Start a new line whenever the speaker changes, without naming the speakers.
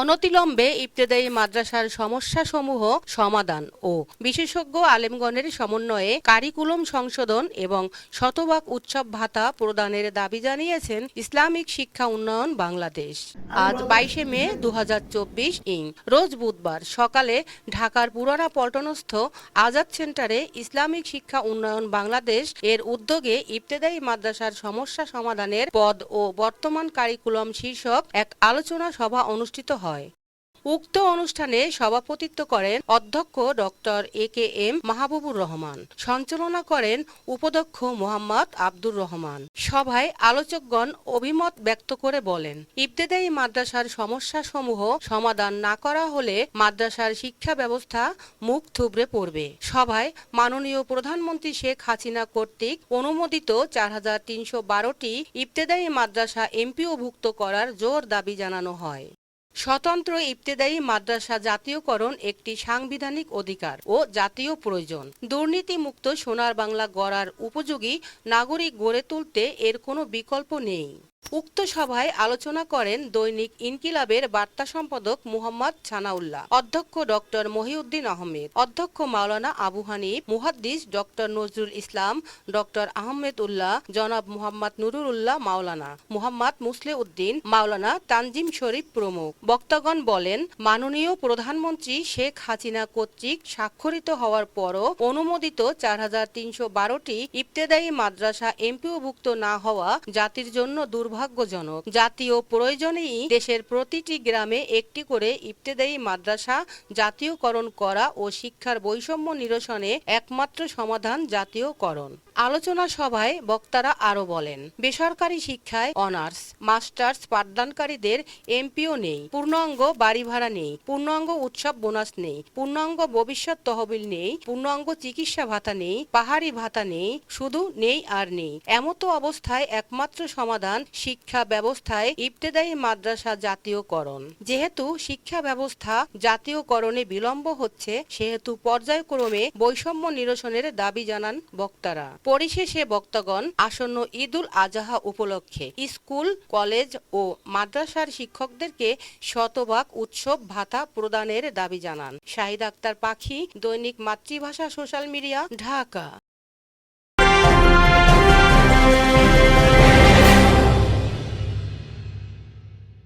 অনতিলম্বে ইবতেদায়ী মাদ্রাসার সমস্যাসমূহ সমাধান ও বিশেষজ্ঞ আলেমগণের সমন্বয়ে কারিকুলম সংশোধন এবং শতভাগ উৎসব ভাতা প্রদানের দাবি জানিয়েছেন ইসলামিক শিক্ষা উন্নয়ন বাংলাদেশ। আজ বাইশে মে দু হাজার চব্বিশ ইং। রোজ বুধবার সকালে ঢাকার পুরানা পল্টনস্থ আজাদ সেন্টারে ইসলামিক শিক্ষা উন্নয়ন বাংলাদেশ এর উদ্যোগে ইবতেদায়ী মাদ্রাসার সমস্যা সমাধানের পদ ও বর্তমান কারিকুলাম শীর্ষক এক আলোচনা সভা অনুষ্ঠিত হয়। উক্ত অনুষ্ঠানে সভাপতিত্ব করেন অধ্যক্ষ doctor A K M Mahbubur Rahman, সঞ্চালনা করেন উপাধ্যক্ষ মোহাম্মদ আব্দুর রহমান। সভায় আলোচকগণ অভিমত ব্যক্ত করে বলেন, ইবতেদায়ী মাদ্রাসার সমস্যাসমূহ সমাধান না করা হলে মাদ্রাসার শিক্ষা ব্যবস্থা মুখ থুবড়ে পড়বে। সভায় মাননীয় প্রধানমন্ত্রী শেখ হাসিনা কর্তৃক অনুমোদিত চার হাজার তিনশো বারোটি ইবতেদায়ী মাদ্রাসা এমপিওভুক্ত করার জোর দাবি জানানো হয়। স্বতন্ত্র ইবতেদায়ী মাদ্রাসা জাতীয়করণ একটি সাংবিধানিক অধিকার ও জাতীয় প্রয়োজন। দুর্নীতিমুক্ত সোনার বাংলা গড়ার উপযোগী নাগরিক গড়ে তুলতে এর কোনো বিকল্প নেই। উক্ত সভায় আলোচনা করেন দৈনিক ইনকিলাবের বার্তা সম্পাদক মুহাম্মদ ছানাউল্লাহ, অধ্যক্ষ ডক্টর মহিউদ্দিন আহমেদ, অধ্যক্ষ মাওলানা আবু হানিফ, মুহাদ্দিস ডক্টর নজরুল ইসলাম, ডক্টর আহমেদ উল্লাহ জনাব মুহাম্মদ নুরুল উল্লাহ মাওলানা, মুহাম্মদ মুসলে উদ্দিন মাওলানা তানজিম শরীফ প্রমুখ। বক্তাগণ বলেন, মাননীয় প্রধানমন্ত্রী শেখ হাসিনা কর্তৃক স্বাক্ষরিত হওয়ার পরও অনুমোদিত চার হাজার তিনশো বারোটি ইবতেদায়ী মাদ্রাসা এমপিওভুক্ত না হওয়া জাতির জন্য দুর্ভাগ্যজনক। জাতীয় প্রয়োজনেই দেশের প্রতিটি গ্রামে একটি করে ইফতেদায়ী মাদ্রাসা জাতীয়করণ করা ও শিক্ষার বৈষম্য নিরসনে একমাত্র সমাধান জাতীয়করণ। আলোচনা সভায় বক্তারা আরও বলেন, বেসরকারি শিক্ষায় অনার্স, মাস্টার্স পাঠদানকারীদের এমপিও নেই, পূর্ণাঙ্গ বাড়ি ভাড়া নেই, পূর্ণাঙ্গ উৎসব বোনাস নেই, পূর্ণাঙ্গ ভবিষ্যৎ তহবিল নেই, পূর্ণাঙ্গ চিকিৎসা ভাতা নেই, পাহাড়ি ভাতা নেই, শুধু নেই আর নেই। এমতো অবস্থায় একমাত্র সমাধান শিক্ষা ব্যবস্থায় ইবতেদায়ী মাদ্রাসা জাতীয়করণ। যেহেতু শিক্ষা ব্যবস্থা জাতীয়করণে বিলম্ব হচ্ছে, সেহেতু পর্যায়ক্রমে বৈষম্য নিরসনের দাবি জানান বক্তারা। পরিশেষে বক্তাগণ আসন্ন ঈদুল আজহা উপলক্ষে স্কুল, কলেজ ও মাদ্রাসার শিক্ষকদেরকে শতভাগ উৎসব ভাতা প্রদানের দাবি জানান। শাহিদ আক্তার পাখি, দৈনিক মাতৃভাষা সোশ্যাল মিডিয়া, ঢাকা।